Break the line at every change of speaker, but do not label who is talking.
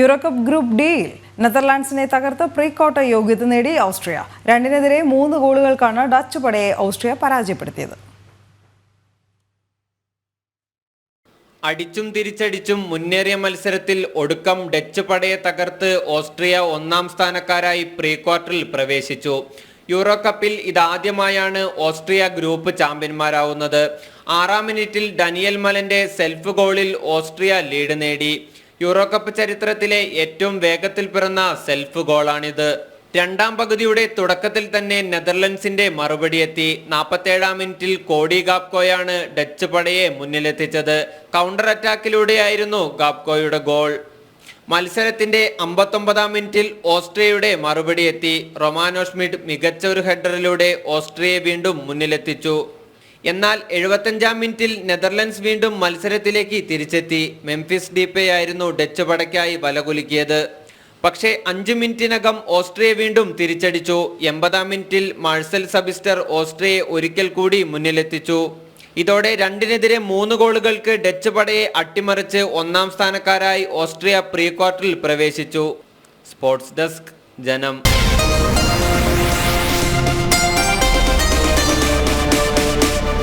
Euro Cup group ഡിയിൽ നെതർലാൻഡ്സിനെ തകർത്ത് pre quarter യോഗ്യത നേടി ഓസ്ട്രിയ. രണ്ടിനെതിരെ മൂന്ന് ഗോളുകൾക്കാണ് ഡച്ച് പടയെ ഓസ്ട്രിയ പരാജയപ്പെടുത്തിയത്.
അടിച്ചും തിരിച്ചടിച്ചും മുന്നേറിയ മത്സരത്തിൽ ഒടുക്കം ഡച്ച് പടയെ തകർത്ത് ഓസ്ട്രിയ ഒന്നാം സ്ഥാനക്കാരായി പ്രീ ക്വാർട്ടറിൽ പ്രവേശിച്ചു. യൂറോ കപ്പിൽ ഇതാദ്യമായാണ് ഓസ്ട്രിയ ഗ്രൂപ്പ് ചാമ്പ്യന്മാരാവുന്നത്. ആറാം മിനിറ്റിൽ ഡനിയൽ മലന്റെ സെൽഫ് ഗോളിൽ ഓസ്ട്രിയ ലീഡ് നേടി. യൂറോ കപ്പ് ചരിത്രത്തിലെ ഏറ്റവും വേഗത്തിൽ പിറന്ന സെൽഫ് ഗോളാണിത്. രണ്ടാം പകുതിയുടെ തുടക്കത്തിൽ തന്നെ നെതർലൻഡ്സിന്റെ മറുപടി എത്തി. നാൽപ്പത്തേഴാം മിനിറ്റിൽ കോഡി ഗാപ്കോയാണ് ഡച്ച് പടയെ മുന്നിലെത്തിച്ചത്. കൗണ്ടർ അറ്റാക്കിലൂടെയായിരുന്നു ഗാപ്കോയുടെ ഗോൾ. മത്സരത്തിന്റെ അമ്പത്തൊമ്പതാം മിനിറ്റിൽ ഓസ്ട്രിയയുടെ മറുപടി എത്തി. റൊമാനോ ഷ്മിഡ് മികച്ച ഒരു ഹെഡറിലൂടെ ഓസ്ട്രിയയെ വീണ്ടും മുന്നിലെത്തിച്ചു. എന്നാൽ എഴുപത്തഞ്ചാം മിനിറ്റിൽ നെതർലൻഡ്സ് വീണ്ടും മത്സരത്തിലേക്ക് തിരിച്ചെത്തി. മെംഫിസ് ഡിപ്പയായിരുന്നു ഡച്ച് പടയ്ക്കായി വലകുലുക്കിയത് പക്ഷേ അഞ്ച് മിനിറ്റിനകം ഓസ്ട്രിയ വീണ്ടും തിരിച്ചടിച്ചു. എൺപതാം മിനിറ്റിൽ മാഴ്സൽ സബിസ്റ്റർ ഓസ്ട്രിയയെ ഒരിക്കൽ കൂടി മുന്നിലെത്തിച്ചു. ഇതോടെ രണ്ടിനെതിരെ മൂന്ന് ഗോളുകൾക്ക് ഡച്ച് പടയെ അട്ടിമറിച്ച് ഒന്നാം സ്ഥാനക്കാരായി ഓസ്ട്രിയ പ്രീ ക്വാർട്ടറിൽ പ്രവേശിച്ചു. സ്പോർട്സ് ഡെസ്ക് ജനം.